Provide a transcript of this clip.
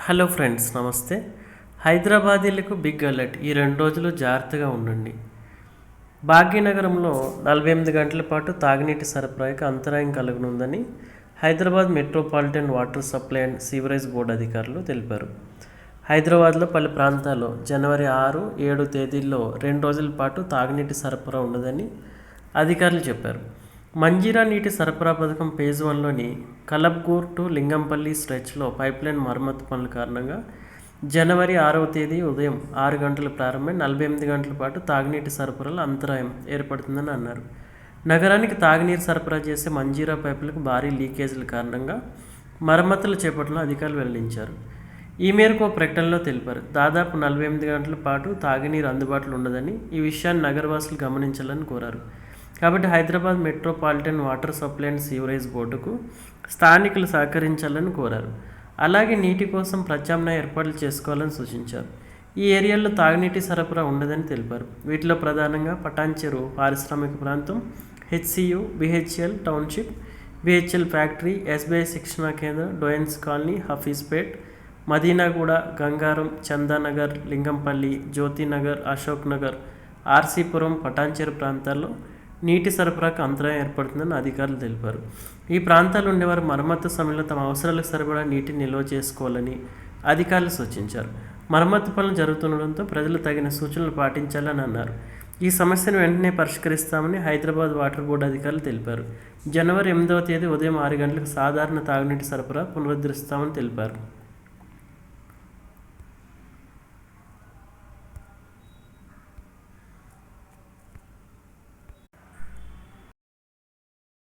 Hello friends namaste. హైదరాబాదీలకు big alert. ఈ రెండు రోజులు జాగ్రత్తగా ఉండండి. భాగ్యనగరంలో నలభై ఎనిమిది గంటల పాటు తాగునీటి సరఫరాకి అంతరాయం కలగనుందని Hyderabad metropolitan water supply and sewerage board అధికారులు తెలిపారు. హైదరాబాద్లో పలు ప్రాంతాల్లో జనవరి ఆరు ఏడు తేదీల్లో రెండు రోజుల పాటు తాగునీటి సరఫరా ఉండదని అధికారులు చెప్పారు. మంజీరా నీటి సరఫరా పథకం ఫేజ్ వన్లోని కలబ్కూర్ టు లింగంపల్లి స్ట్రెచ్లో పైప్లైన్ మరమ్మతు పనుల కారణంగా జనవరి ఆరవ తేదీ ఉదయం ఆరు గంటల ప్రారంభమై నలభై ఎనిమిది గంటల పాటు తాగునీటి సరఫరాలో అంతరాయం ఏర్పడుతుందని అన్నారు. నగరానికి తాగునీరు సరఫరా చేసే మంజీరా పైపులకు భారీ లీకేజీల కారణంగా మరమ్మతులు చేపట్టిన అధికారులు వెల్లడించారు. ఈ మేరకు ఓ ప్రకటనలో తెలిపారు. దాదాపు నలభై ఎనిమిది గంటల పాటు తాగునీరు అందుబాటులో ఉండదని ఈ విషయాన్ని నగరవాసులు గమనించాలని కోరారు. కాబట్టి Hyderabad metropolitan water supply and sewerage బోర్డుకు స్థానికులు సహకరించాలని కోరారు. అలాగే నీటి కోసం ప్రత్యామ్నాయ ఏర్పాట్లు చేసుకోవాలని సూచించారు. ఈ ఏరియాల్లో తాగునీటి సరఫరా ఉండదని తెలిపారు. వీటిలో ప్రధానంగా పటాన్ చెరువు పారిశ్రామిక ప్రాంతం HCU BHEL township BHEL factory SBI శిక్షణా కేంద్రం డోయన్స్ కాలనీ హఫీజ్పేట్ మదీనాగూడ గంగారం చందానగర్ లింగంపల్లి జ్యోతినగర్ అశోక్ నగర్ ఆర్సీపురం పటాన్చెరు ప్రాంతాల్లో నీటి సరఫరాకు అంతరాయం ఏర్పడుతుందని అధికారులు తెలిపారు. ఈ ప్రాంతాలు ఉండేవారు మరమ్మతు సమయంలో తమ అవసరాలకు సరిపడా నీటిని నిల్వ చేసుకోవాలని అధికారులు సూచించారు. మరమ్మత్తు పనులు జరుగుతుండడంతో ప్రజలు తగిన సూచనలు పాటించాలని అన్నారు. ఈ సమస్యను వెంటనే పరిష్కరిస్తామని హైదరాబాద్ వాటర్ బోర్డు అధికారులు తెలిపారు. జనవరి ఎనిమిదవ తేదీ ఉదయం ఆరు గంటలకు సాధారణ తాగునీటి సరఫరా పునరుద్ధరిస్తామని తెలిపారు.